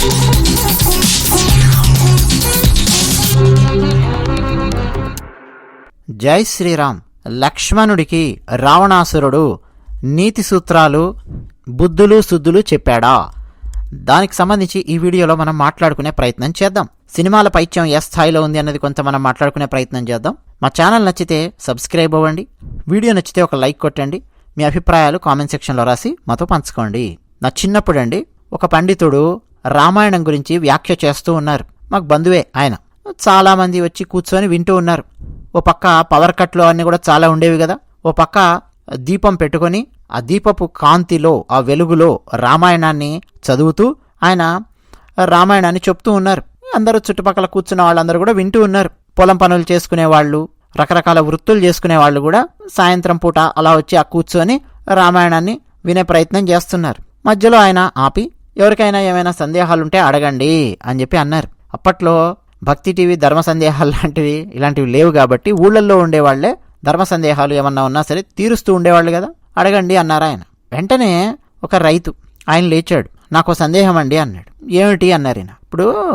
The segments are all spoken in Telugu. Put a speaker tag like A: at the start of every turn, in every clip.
A: జై శ్రీరామ్. లక్ష్మణుడికి రావణాసురుడు నీతి సూత్రాలు బుద్ధులు శుద్ధులు చెప్పాడా? దానికి సంబంధించి ఈ వీడియోలో మనం మాట్లాడుకునే ప్రయత్నం చేద్దాం. సినిమాల పైత్యం ఏ స్థాయిలో ఉంది అన్నది కొంత మనం మాట్లాడుకునే ప్రయత్నం చేద్దాం. మా ఛానల్ నచ్చితే సబ్స్క్రైబ్ అవ్వండి. వీడియో నచ్చితే ఒక లైక్ కొట్టండి. మీ అభిప్రాయాలు కామెంట్ సెక్షన్లో రాసి మాతో పంచుకోండి. నా చిన్నప్పుడండి ఒక పండితుడు రామాయణం గురించి వ్యాఖ్య చేస్తూ ఉన్నారు. మాకు బంధువే ఆయన. చాలామంది వచ్చి కూర్చొని వింటూ ఉన్నారు. ఓ పక్క పవర్ కట్లు అన్నీ కూడా చాలా ఉండేవి కదా. ఓ పక్క దీపం పెట్టుకొని ఆ దీపపు కాంతిలో ఆ వెలుగులో రామాయణాన్ని చదువుతూ ఆయన రామాయణాన్ని చెప్తూ ఉన్నారు. అందరూ చుట్టుపక్కల కూర్చున్న వాళ్ళందరూ కూడా వింటూ ఉన్నారు. పొలం పనులు చేసుకునే వాళ్ళు రకరకాల వృత్తులు చేసుకునే వాళ్ళు కూడా సాయంత్రం పూట అలా వచ్చి ఆ కూర్చొని రామాయణాన్ని వినే ప్రయత్నం చేస్తున్నారు. మధ్యలో ఆయన ఆపి ఎవరికైనా ఏమైనా సందేహాలుంటే అడగండి అని చెప్పి అన్నారు. అప్పట్లో భక్తి టీవీ ధర్మ సందేహాలు లాంటివి ఇలాంటివి లేవు కాబట్టి ఊళ్ళల్లో ఉండేవాళ్ళే ధర్మ సందేహాలు ఏమన్నా ఉన్నా సరే తీరుస్తూ ఉండేవాళ్ళు కదా అడగండి అన్నారు ఆయన. వెంటనే ఒక రైతు ఆయన లేచాడు. నాకు సందేహం అండి అన్నాడు. ఏమిటి? అన్నారు ఈయన. ఇప్పుడు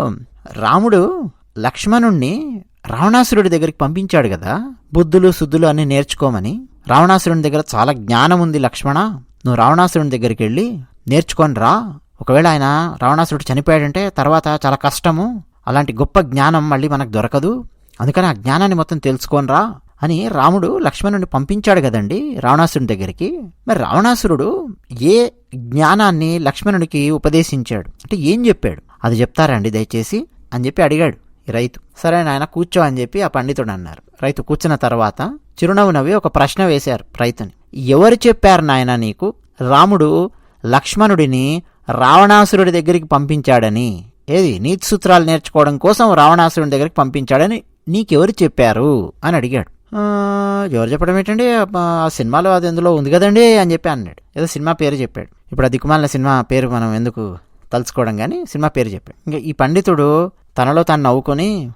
A: రాముడు లక్ష్మణుణ్ణి రావణాసురుడి దగ్గరికి పంపించాడు కదా బుద్ధులు శుద్ధులు అన్ని నేర్చుకోమని. రావణాసురుని దగ్గర చాలా జ్ఞానం ఉంది లక్ష్మణ. నువ్వు రావణాసురుని దగ్గరికి వెళ్ళి నేర్చుకొని రా ఒకవేళ ఆయన రావణాసురుడు చనిపోయాడంటే తర్వాత చాలా కష్టము అలాంటి గొప్ప జ్ఞానం మళ్ళీ మనకు దొరకదు. అందుకని ఆ జ్ఞానాన్ని మొత్తం తెలుసుకోనరా అని రాముడు లక్ష్మణుడిని పంపించాడు కదండి రావణాసురుని దగ్గరికి. మరి రావణాసురుడు ఏ జ్ఞానాన్ని లక్ష్మణుడికి ఉపదేశించాడు? అంటే ఏం చెప్పాడు? అది చెప్తారండి దయచేసి? అని చెప్పి అడిగాడు ఈ రైతు. సరే నాయన కూర్చో అని చెప్పి ఆ పండితుడు అన్నారు. రైతు కూర్చున్న తర్వాత చిరునవ్వు నవ్వి ఒక ప్రశ్న వేశారు రైతుని. ఎవరు చెప్పారు నాయన నీకు? రాముడు లక్ష్మణుడిని రావణాసురుడి దగ్గరికి పంపించాడని ఏది నీతి సూత్రాలు నేర్చుకోవడం కోసం రావణాసురుడి దగ్గరికి పంపించాడని నీకెవరు చెప్పారు? అని అడిగాడు. ఎవరు చెప్పడం ఏంటండి? ఆ సినిమాలో అది ఎందులో ఉంది కదండి అని చెప్పి అన్నాడు. ఏదో సినిమా పేరు చెప్పాడు. ఇప్పుడు ఆ దిక్కుమాలిన సినిమా పేరు మనం ఎందుకు తలుచుకోవడం కానీ సినిమా పేరు చెప్పాడు. ఇంకా ఈ పండితుడు తనలో తాను నవ్వుకొని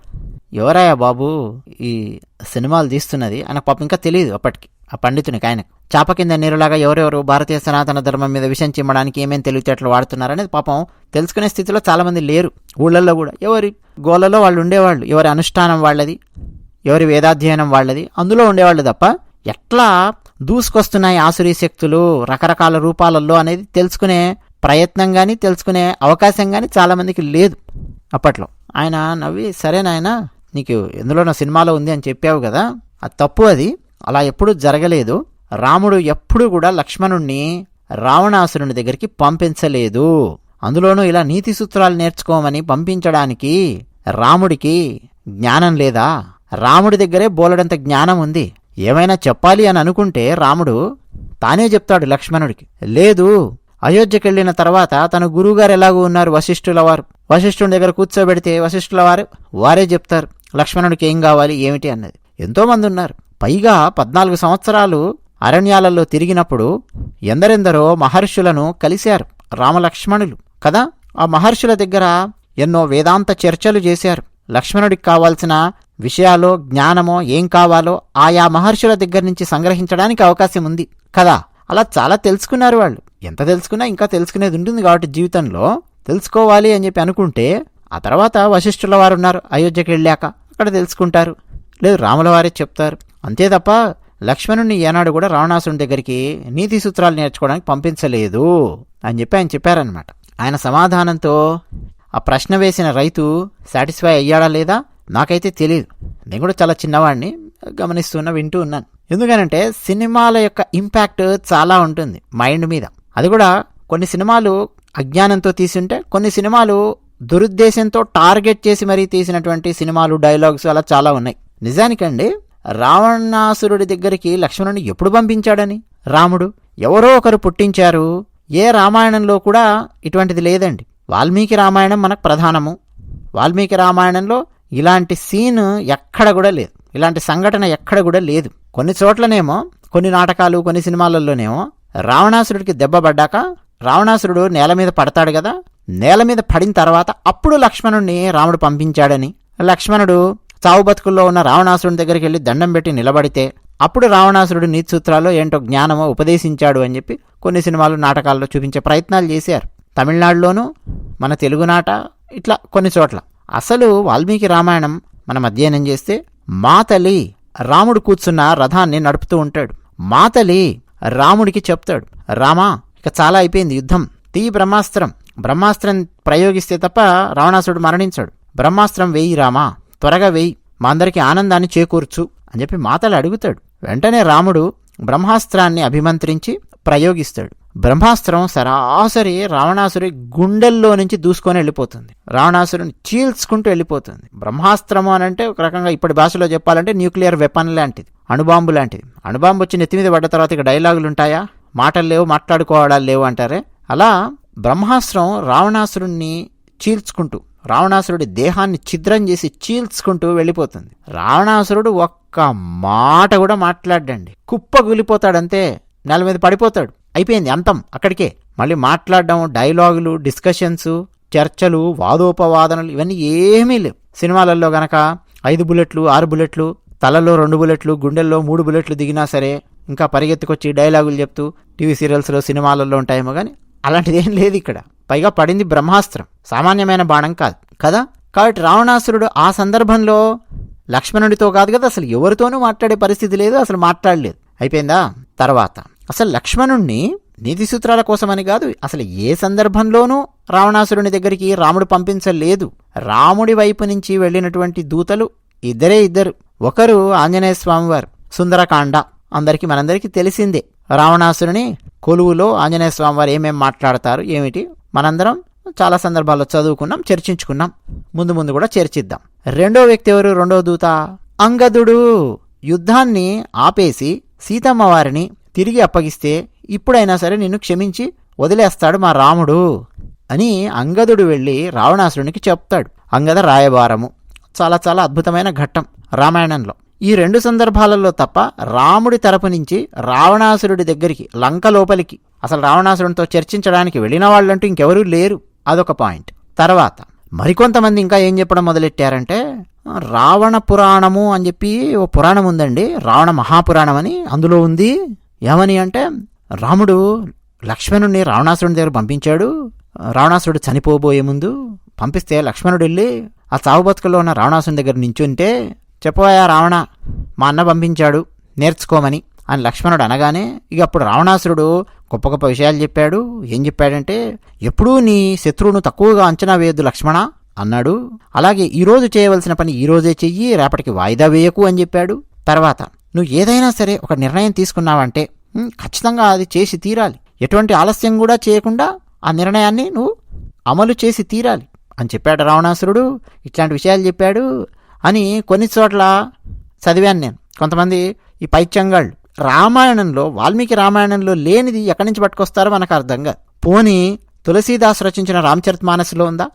A: ఎవరాయా బాబు ఈ సినిమాలు తీస్తున్నది? అని పాపం ఇంకా తెలియదు అప్పటికి. ఆ పండితునికి ఆయనకు. చాప కింద నీరులాగా ఎవరెవరు భారతీయ సనాతన ధర్మం మీద విషయం చిమ్మడానికి ఏమేం తెలివితేటలు వాడుతున్నారనేది పాపం తెలుసుకునే స్థితిలో చాలామంది లేరు. ఊళ్ళల్లో కూడా ఎవరి గోలలో వాళ్ళు ఉండేవాళ్ళు ఎవరి అనుష్ఠానం వాళ్ళది ఎవరి వేదాధ్యయనం వాళ్ళది అందులో ఉండేవాళ్ళు తప్ప ఎట్లా దూసుకొస్తున్నాయి ఆసురీ శక్తులు రకరకాల రూపాలలో అనేది తెలుసుకునే ప్రయత్నం కానీ తెలుసుకునే అవకాశం కానీ చాలామందికి లేదు అప్పట్లో. ఆయన నవ్వి సరే నాయన నీకు ఎందులో నా సినిమాలో ఉంది అని చెప్పావు కదా అది తప్పు అది అలా ఎప్పుడూ జరగలేదు. రాముడు ఎప్పుడూ కూడా లక్ష్మణుణ్ణి రావణాసురుని దగ్గరికి పంపించలేదు. అందులోనూ ఇలా నీతి సూత్రాలు నేర్చుకోమని పంపించడానికి రాముడికి జ్ఞానం లేదా? రాముడి దగ్గరే బోలెడంత జ్ఞానం ఉంది. ఏమైనా చెప్పాలి అని అనుకుంటే రాముడు తానే చెప్తాడు లక్ష్మణుడికి. లేదు అయోధ్యకెళ్ళిన తర్వాత తన గురువుగారు ఎలాగూ ఉన్నారు? వశిష్ఠుల వారు. వశిష్ఠుని దగ్గర కూర్చోబెడితే వశిష్ఠుల వారు వారే చెప్తారు లక్ష్మణుడికి ఏం కావాలి ఏమిటి అన్నది. ఎంతోమంది ఉన్నారు. పైగా పద్నాలుగు సంవత్సరాలు అరణ్యాలలో తిరిగినప్పుడు ఎందరెందరో మహర్షులను కలిశారు రామలక్ష్మణులు కదా? ఆ మహర్షుల దగ్గర ఎన్నో వేదాంత చర్చలు చేశారు. లక్ష్మణుడికి కావాల్సిన విషయాలో జ్ఞానమో ఏం కావాలో ఆయా మహర్షుల దగ్గర నుంచి సంగ్రహించడానికి అవకాశం ఉంది కదా? అలా చాలా తెలుసుకున్నారు వాళ్ళు. ఎంత తెలుసుకున్నా ఇంకా తెలుసుకునేది ఉంటుంది కాబట్టి జీవితంలో తెలుసుకోవాలి అని చెప్పి అనుకుంటే ఆ తర్వాత వశిష్ఠుల వారు ఉన్నారు అయోధ్యకి వెళ్ళాక అక్కడ తెలుసుకుంటారు. లేదు రాముల వారే చెప్తారు. అంతే తప్ప లక్ష్మణుని ఏనాడు కూడా రావణాసుని దగ్గరికి నీతి సూత్రాలు నేర్చుకోవడానికి పంపించలేదు అని చెప్పి ఆయన చెప్పారనమాట ఆయన సమాధానంతో ఆ ప్రశ్న వేసిన రైతు సాటిస్ఫై అయ్యాడా లేదా? నాకైతే తెలియదు నేను కూడా చాలా చిన్నవాడిని గమనిస్తున్నా వింటూ ఉన్నాను. ఎందుకనంటే సినిమాల యొక్క ఇంపాక్ట్ చాలా ఉంటుంది మైండ్ మీద. అది కూడా కొన్ని సినిమాలు అజ్ఞానంతో తీసుంటే కొన్ని సినిమాలు దురుద్దేశంతో టార్గెట్ చేసి మరీ తీసినటువంటి సినిమాలు డైలాగ్స్ అలా చాలా ఉన్నాయి. నిజానికండి రావణాసురుడి దగ్గరికి లక్ష్మణుని ఎప్పుడు పంపించాడని? రాముడు ఎవరో ఒకరు పుట్టించారు. ఏ రామాయణంలో కూడా ఇటువంటిది లేదండి. వాల్మీకి రామాయణం మనకు ప్రధానము. వాల్మీకి రామాయణంలో ఇలాంటి సీన్ ఎక్కడ కూడా లేదు. ఇలాంటి సంఘటన ఎక్కడ కూడా లేదు. కొన్ని చోట్లనేమో కొన్ని నాటకాలు కొన్ని సినిమాలలోనేమో రావణాసురుడికి దెబ్బ పడ్డాక రావణాసురుడు నేల మీద పడతాడు కదా? నేల మీద పడిన తర్వాత అప్పుడు లక్ష్మణుడిని రాముడు పంపించాడని. లక్ష్మణుడు చావు బతుకుల్లో ఉన్న రావణాసురుడి దగ్గరికి వెళ్ళి దండం పెట్టి నిలబడితే అప్పుడు రావణాసురుడు నీతి సూత్రాలు ఏంటో జ్ఞానమో ఉపదేశించాడు అని చెప్పి కొన్ని సినిమాలు నాటకాల్లో చూపించే ప్రయత్నాలు చేశారు. తమిళనాడులోను మన తెలుగునాట ఇట్లా కొన్ని చోట్ల. అసలు వాల్మీకి రామాయణం మనం అధ్యయనం చేస్తే మాతలి రాముడు కూర్చున్న రథాన్ని నడుపుతూ ఉంటాడు. మాతలి రాముడికి చెప్తాడు రామా ఇక చాలా అయిపోయింది యుద్ధం తీ బ్రహ్మాస్త్రం. బ్రహ్మాస్త్రం ప్రయోగిస్తే తప్ప రావణాసుడు మరణించాడు. బ్రహ్మాస్త్రం వేయి రామా. త్వరగా వేయి మా అందరికీ ఆనందాన్ని చేకూర్చు అని చెప్పి మాతలు అడుగుతాడు. వెంటనే రాముడు బ్రహ్మాస్త్రాన్ని అభిమంత్రించి ప్రయోగిస్తాడు. బ్రహ్మాస్త్రం సరాసరి రావణాసురి గుండెల్లో నుంచి దూసుకొని వెళ్ళిపోతుంది. రావణాసురుని చీల్చుకుంటూ వెళ్ళిపోతుంది. బ్రహ్మాస్త్రము అని అంటే ఒక రకంగా ఇప్పటి భాషలో చెప్పాలంటే న్యూక్లియర్ వెపన్ లాంటిది అణుబాంబు లాంటిది. అణుబాంబు వచ్చి నెత్తి మీద పడ్డ తర్వాత ఇక డైలాగులు ఉంటాయా? మాటలు లేవు మాట్లాడుకోవడాలు లేవు అంటారే? అలా బ్రహ్మాస్త్రం రావణాసురుణ్ణి చీల్చుకుంటూ రావణాసురుడి దేహాన్ని ఛిద్రం చేసి చీల్చుకుంటూ వెళ్ళిపోతుంది. రావణాసురుడు ఒక్క మాట కూడా మాట్లాడండి కుప్పగులిపోతాడంతే నెల మీద పడిపోతాడు. అయిపోయింది అంతం అక్కడికే. మళ్ళీ మాట్లాడడం డైలాగులు డిస్కషన్స్ చర్చలు వాదోపవాదనలు ఇవన్నీ ఏమీ లేవు. సినిమాలలో గనక ఐదు బుల్లెట్లు ఆరు బుల్లెట్లు తలలో రెండు బుల్లెట్లు గుండెల్లో మూడు బుల్లెట్లు దిగినా సరే ఇంకా పరిగెత్తుకొచ్చి డైలాగులు చెప్తూ టీవీ సీరియల్స్లో సినిమాలలో ఉంటాయేమో కానీ అలాంటిది ఏం లేదు ఇక్కడ. పైగా పడింది బ్రహ్మాస్త్రం. సామాన్యమైన బాణం కాదు. కదా? కాబట్టి రావణాసురుడు ఆ సందర్భంలో లక్ష్మణుడితో కాదు కదా అసలు ఎవరితోనూ మాట్లాడే పరిస్థితి లేదు అసలు మాట్లాడలేదు. అయిపోయిందా? తర్వాత అసలు లక్ష్మణుణ్ణి నీతి సూత్రాల కోసమని కాదు అసలు ఏ సందర్భంలోనూ రావణాసురుని దగ్గరికి రాముడు పంపించలేదు. రాముడి వైపు నుంచి వెళ్ళినటువంటి దూతలు ఇద్దరే ఇద్దరు. ఒకరు ఆంజనేయ స్వామివారు సుందరకాండ. అందరికీ మనందరికీ తెలిసిందే. రావణాసురుని కొలువులో ఆంజనేయ స్వామివారు ఏమేం మాట్లాడతారు ఏమిటి? మనందరం చాలా సందర్భాల్లో చదువుకున్నాం చర్చించుకున్నాం. ముందు ముందు కూడా చర్చిద్దాం. రెండో వ్యక్తి ఎవరు? రెండో దూత. అంగదుడు. యుద్ధాన్ని ఆపేసి సీతమ్మ వారిని తిరిగి అప్పగిస్తే ఇప్పుడైనా సరే నిన్ను క్షమించి వదిలేస్తాడు మా రాముడు అని అంగదుడు వెళ్ళి రావణాసురునికి చెప్తాడు. అంగద రాయబారము. చాలా చాలా అద్భుతమైన ఘట్టం రామాయణంలో. ఈ రెండు సందర్భాలలో తప్ప రాముడి తరపు నుంచి రావణాసురుడి దగ్గరికి లంక లోపలికి అసలు రావణాసురునితో చర్చించడానికి వెళ్ళిన వాళ్ళంటూ ఇంకెవరూ లేరు. అదొక పాయింట్. తర్వాత మరికొంతమంది ఇంకా ఏం చెప్పడం మొదలెట్టారంటే రావణ పురాణము అని చెప్పి ఓ పురాణం ఉందండి. రావణ మహాపురాణం అని అందులో ఉంది. ఏమని అంటే రాముడు లక్ష్మణుడిని రావణాసురుని దగ్గర పంపించాడు. రావణాసురుడు చనిపోబోయే ముందు పంపిస్తే లక్ష్మణుడు వెళ్ళి ఆ చావు బతుకలో ఉన్న రావణాసుని దగ్గర నించుంటే చెప్పబోయా రావణ మా అన్న పంపించాడు నేర్చుకోమని అని లక్ష్మణుడు అనగానే ఇక అప్పుడు రావణాసురుడు గొప్ప గొప్ప విషయాలు చెప్పాడు. ఏం చెప్పాడంటే ఎప్పుడూ నీ శత్రువును తక్కువగా అంచనా వేయద్దు లక్ష్మణ అన్నాడు. అలాగే ఈరోజు చేయవలసిన పని ఈరోజే చెయ్యి రేపటికి వాయిదా వేయకు అని చెప్పాడు. తర్వాత నువ్వు ఏదైనా సరే ఒక నిర్ణయం తీసుకున్నావంటే ఖచ్చితంగా అది చేసి తీరాలి. ఎటువంటి ఆలస్యం కూడా చేయకుండా ఆ నిర్ణయాన్ని నువ్వు అమలు చేసి తీరాలి అని చెప్పాడు రావణాసురుడు. ఇట్లాంటి విషయాలు చెప్పాడు. అని కొన్ని చోట్ల చదివాను నేను. కొంతమంది ఈ పైత్యంగాళ్ళు రామాయణంలో వాల్మీకి రామాయణంలో లేనిది ఎక్కడి నుంచి పట్టుకొస్తారో మనకు అర్థంగా పోనీ తులసీదాస్ రచించిన రామచరితమానసులో ఉందా?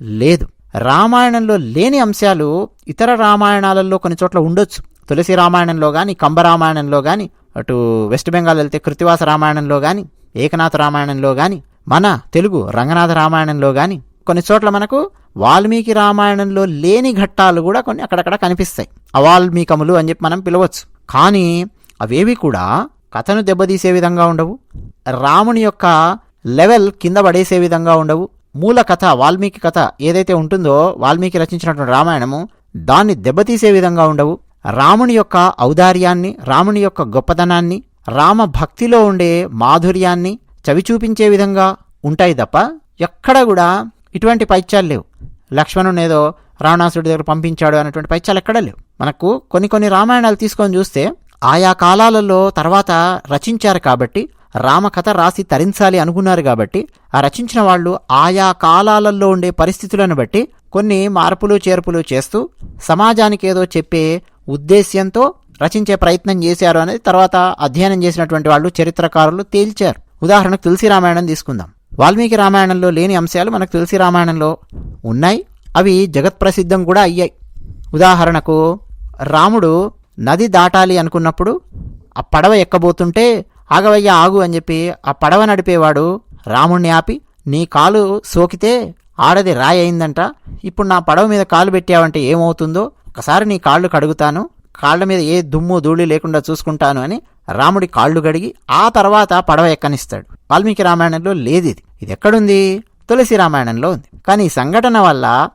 A: లేదు. రామాయణంలో లేని అంశాలు ఇతర రామాయణాలలో కొన్ని చోట్ల ఉండొచ్చు. తులసి రామాయణంలో కానీ కంబ రామాయణంలో కానీ అటు వెస్ట్ బెంగాల్ వెళ్తే కృతివాస రామాయణంలో కానీ ఏకనాథ రామాయణంలో కానీ మన తెలుగు రంగనాథ రామాయణంలో కానీ కొన్ని చోట్ల మనకు వాల్మీకి రామాయణంలో లేని ఘట్టాలు కూడా కొన్ని అక్కడక్కడ కనిపిస్తాయి. అవాల్మీకములు అని చెప్పి మనం పిలవచ్చు. కానీ అవేవి కూడా కథను దెబ్బతీసే విధంగా ఉండవు. రాముని యొక్క లెవెల్ కింద పడేసే విధంగా ఉండవు. మూల కథ వాల్మీకి కథ ఏదైతే ఉంటుందో వాల్మీకి రచించినటువంటి రామాయణము దాన్ని దెబ్బతీసే విధంగా ఉండవు. రాముని యొక్క ఔదార్యాన్ని రాముని యొక్క గొప్పతనాన్ని రామ భక్తిలో ఉండే మాధుర్యాన్ని చవి చూపించే విధంగా ఉంటాయి తప్ప ఎక్కడ కూడా ఇటువంటి పైత్యాలు లేవు. లక్ష్మణుని ఏదో రావణాసుడి దగ్గర పంపించాడు అనేటువంటి పైత్యాలు ఎక్కడా లేవు. మనకు కొన్ని కొన్ని రామాయణాలు తీసుకొని చూస్తే ఆయా కాలాలలో తర్వాత రచించారు కాబట్టి రామకథ రాసి తరించాలి అనుకున్నారు కాబట్టి ఆ రచించిన వాళ్ళు ఆయా కాలాలలో ఉండే పరిస్థితులను బట్టి కొన్ని మార్పులు చేర్పులు చేస్తూ సమాజానికి ఏదో చెప్పే ఉద్దేశ్యంతో రచించే ప్రయత్నం చేశారు అనేది తర్వాత అధ్యయనం చేసినటువంటి వాళ్ళు చరిత్రకారులు తేల్చారు. ఉదాహరణకు తులసి రామాయణం తీసుకుందాం. వాల్మీకి రామాయణంలో లేని అంశాలు మనకు తులసి రామాయణంలో ఉన్నాయి. అవి జగత్ప్రసిద్ధం కూడా అయ్యాయి. ఉదాహరణకు రాముడు నది దాటాలి అనుకున్నప్పుడు ఆ పడవ ఎక్కబోతుంటే ఆగవయ్య ఆగు అని చెప్పి ఆ పడవ నడిపేవాడు రాముణ్ణి ఆపి నీ కాలు సోకితే ఆడది రాయి అయిందంట. ఇప్పుడు నా పడవ మీద కాలు పెట్టావంటే ఏమవుతుందో ఒకసారి నీ కాళ్ళు కడుగుతాను కాళ్ళ మీద ఏ దుమ్ము ధూళి లేకుండా చూసుకుంటాను అని రాముడి కాళ్ళు గడిగి ఆ తర్వాత పడవ ఎక్కనిస్తాడు. వాల్మీకి రామాయణంలో లేదు ఇది ఇది ఎక్కడుంది? తులసి రామాయణంలో ఉంది. కానీ ఈ సంఘటన వల్ల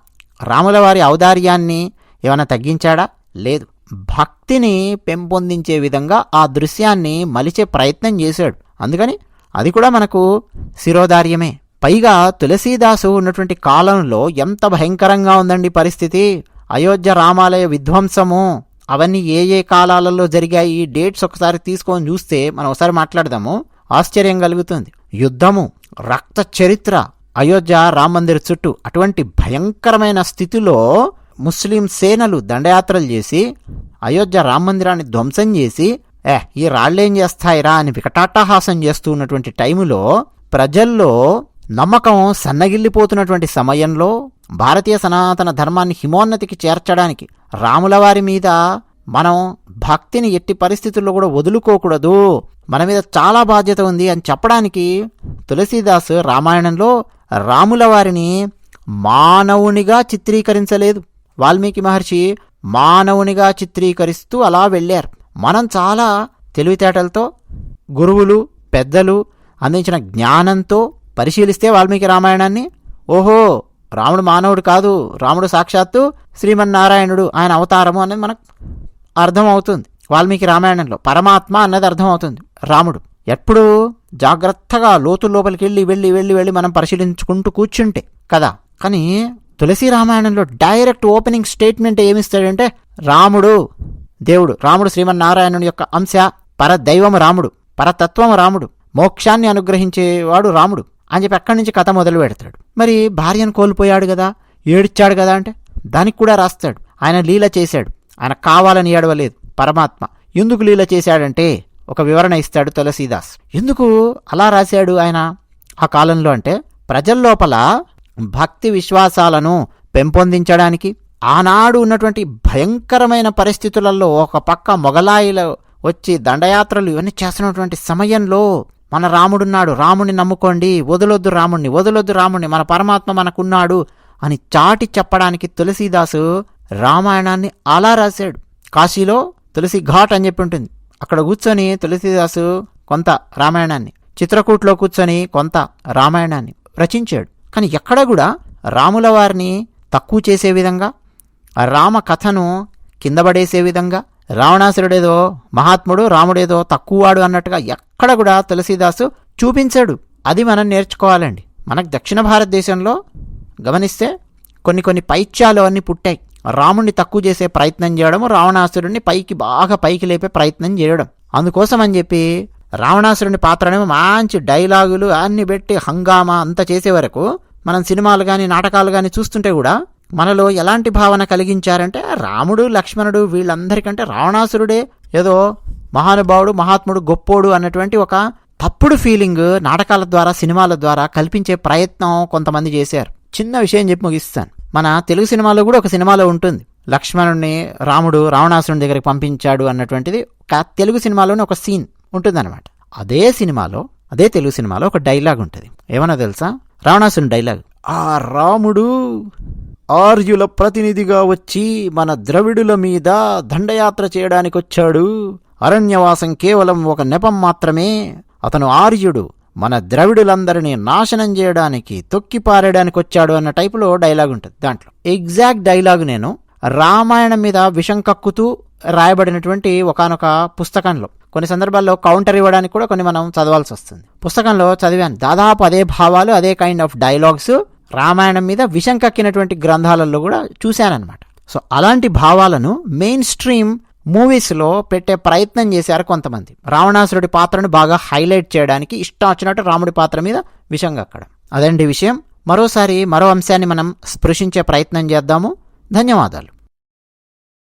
A: రాముల వారి ఔదార్యాన్ని ఏమైనా తగ్గించాడా? లేదు. భక్తిని పెంపొందించే విధంగా ఆ దృశ్యాన్ని మలిచే ప్రయత్నం చేశాడు. అందుకని అది కూడా మనకు శిరోధార్యమే. పైగా తులసీదాసు ఉన్నటువంటి కాలంలో ఎంత భయంకరంగా ఉందండి పరిస్థితి. అయోధ్య రామాలయ విధ్వంసము. అవన్నీ ఏ ఏ కాలాలలో జరిగాయి ఈ డేట్స్ ఒకసారి తీసుకొని చూస్తే మనం ఒకసారి మాట్లాడదాము. ఆశ్చర్యం కలుగుతుంది. యుద్ధము రక్త చరిత్ర అయోధ్య రామ మందిర్ చుట్టూ అటువంటి భయంకరమైన స్థితిలో ముస్లిం సేనలు దండయాత్రలు చేసి అయోధ్య రామ మందిరాన్ని ధ్వంసం చేసి ఏ ఈ రాళ్ళేం చేస్తాయిరా అని వికటాట్టహాసం చేస్తూ ఉన్నటువంటి టైములో ప్రజల్లో నమ్మకం సన్నగిల్లిపోతున్నటువంటి సమయంలో భారతీయ సనాతన ధర్మాన్ని హిమోన్నతికి చేర్చడానికి రాములవారి మీద మనం భక్తిని ఎట్టి పరిస్థితుల్లో కూడా వదులుకోకూడదు. మన మీద చాలా బాధ్యత ఉంది అని చెప్పడానికి తులసీదాస్ రామాయణంలో రాముల వారిని మానవునిగా చిత్రీకరించలేదు. వాల్మీకి మహర్షి మానవునిగా చిత్రీకరిస్తూ అలా వెళ్ళారు. మనం చాలా తెలివితేటలతో గురువులు పెద్దలు అందించిన జ్ఞానంతో పరిశీలిస్తే వాల్మీకి రామాయణాన్ని ఓహో రాముడు మానవుడు కాదు రాముడు సాక్షాత్తు శ్రీమన్నారాయణుడు ఆయన అవతారము అనేది మనకు అర్థమవుతుంది. వాల్మీకి రామాయణంలో పరమాత్మ అన్నది అర్థమవుతుంది. రాముడు ఎప్పుడు జాగ్రత్తగా లోతు లోపలికి వెళ్ళి వెళ్ళి వెళ్ళి వెళ్ళి మనం పరిశీలించుకుంటూ కూర్చుంటే కదా. కానీ తులసి రామాయణంలో డైరెక్ట్ ఓపెనింగ్ స్టేట్మెంట్ ఏమిస్తాడంటే రాముడు దేవుడు. రాముడు శ్రీమన్నారాయణుని యొక్క అంశ పరదైవము రాముడు పరతత్వము రాముడు మోక్షాన్ని అనుగ్రహించేవాడు రాముడు అని చెప్పి అక్కడి నుంచి కథ మొదలు పెడతాడు మరి భార్యను కోల్పోయాడు కదా ఏడ్చాడు కదా అంటే దానికి కూడా రాస్తాడు. ఆయన లీల చేశాడు. ఆయన కావాలని ఏడవలేదు. పరమాత్మ ఎందుకు లీల చేశాడంటే ఒక వివరణ ఇస్తాడు తులసీదాస్. ఎందుకు అలా రాశాడు ఆయన ఆ కాలంలో అంటే ప్రజల్లోపల భక్తి విశ్వాసాలను పెంపొందించడానికి ఆనాడు ఉన్నటువంటి భయంకరమైన పరిస్థితులలో ఒక పక్క మొగలాయిలు వచ్చి దండయాత్రలు ఇవన్నీ చేస్తున్నటువంటి సమయంలో మన రాముడున్నాడు. రాముణ్ణి నమ్ముకోండి. వదలొద్దు రాముణ్ణి. వదలొద్దు రాముణ్ణి. మన పరమాత్మ మనకున్నాడు. అని చాటి చెప్పడానికి తులసీదాసు రామాయణాన్ని అలా రాశాడు. కాశీలో తులసి ఘాట్ అని చెప్పి ఉంటుంది. అక్కడ కూర్చొని తులసీదాసు కొంత రామాయణాన్ని చిత్రకూట్లో కూర్చొని కొంత రామాయణాన్ని రచించాడు. కానీ ఎక్కడ కూడా రాముల వారిని తక్కువ చేసే విధంగా రామ కథను కిందపడేసే విధంగా రావణాసురుడేదో మహాత్ముడు రాముడేదో తక్కువవాడు అన్నట్టుగా ఎక్కడ కూడా తులసీదాసు చూపించాడు. అది మనం నేర్చుకోవాలండి. మనకు దక్షిణ భారతదేశంలో గమనిస్తే కొన్ని కొన్ని పైత్యాలు అన్నీ పుట్టాయి. రాముణ్ణి తక్కువ చేసే ప్రయత్నం చేయడము రావణాసురుడిని పైకి బాగా పైకి లేపే ప్రయత్నం చేయడం. అందుకోసం అని చెప్పి రావణాసురుని పాత్రనేమో మంచి డైలాగులు అన్ని పెట్టి హంగామా అంత చేసే వరకు మనం సినిమాలు కానీ నాటకాలు కానీ చూస్తుంటే కూడా మనలో ఎలాంటి భావన కలిగించారంటే రాముడు లక్ష్మణుడు వీళ్ళందరికంటే రావణాసురుడే ఏదో మహానుభావుడు మహాత్ముడు గొప్పోడు అన్నటువంటి ఒక తప్పుడు ఫీలింగ్ నాటకాల ద్వారా సినిమాల ద్వారా కల్పించే ప్రయత్నం కొంతమంది చేశారు. చిన్న విషయం చెప్పి ముగిస్తాను. మన తెలుగు సినిమాలో కూడా ఒక సినిమాలో ఉంటుంది. లక్ష్మణుడిని రాముడు రావణాసురుని దగ్గరికి పంపించాడు అన్నటువంటిది ఒక తెలుగు సినిమాలోనే ఒక సీన్ ఉంటుందన్నమాట. అదే సినిమాలో అదే తెలుగు సినిమాలో ఒక డైలాగ్ ఉంటుంది. ఏమన్నా తెలుసా? రావణాసురుని డైలాగ్. ఆ రాముడు ఆర్యుల ప్రతినిధిగా వచ్చి మన ద్రవిడుల మీద దండయాత్ర చేయడానికి వచ్చాడు అరణ్యవాసం కేవలం ఒక నెపం మాత్రమే. అతను ఆర్యుడు. మన ద్రవిడులందరినీ నాశనం చేయడానికి తొక్కి పారేయడానికి వచ్చాడు అన్న టైపులో డైలాగ్ ఉంటుంది దాంట్లో. ఎగ్జాక్ట్ డైలాగ్ నేను రామాయణం మీద విషం కక్కుతూ రాయబడినటువంటి ఒకనొక పుస్తకంలో. కొన్ని సందర్భాల్లో కౌంటర్ ఇవ్వడానికి కూడా కొన్ని మనం చదవాల్సి వస్తుంది. పుస్తకంలో చదివాను. దాదాపు అదే భావాలు అదే కైండ్ ఆఫ్ డైలాగ్స్ రామాయణం మీద విషం కక్కినటువంటి గ్రంథాలలో కూడా చూశానన్నమాట. సో అలాంటి భావాలను మెయిన్ స్ట్రీమ్ మూవీస్లో పెట్టే ప్రయత్నం చేశారు కొంతమంది. రావణాసురుడి పాత్రను బాగా హైలైట్ చేయడానికి ఇష్టం వచ్చినట్టు రాముడి పాత్ర మీద విషం అక్కడ అదండి విషయం. మరోసారి మరో అంశాన్ని మనం స్పృశించే ప్రయత్నం చేద్దాము. ధన్యవాదాలు.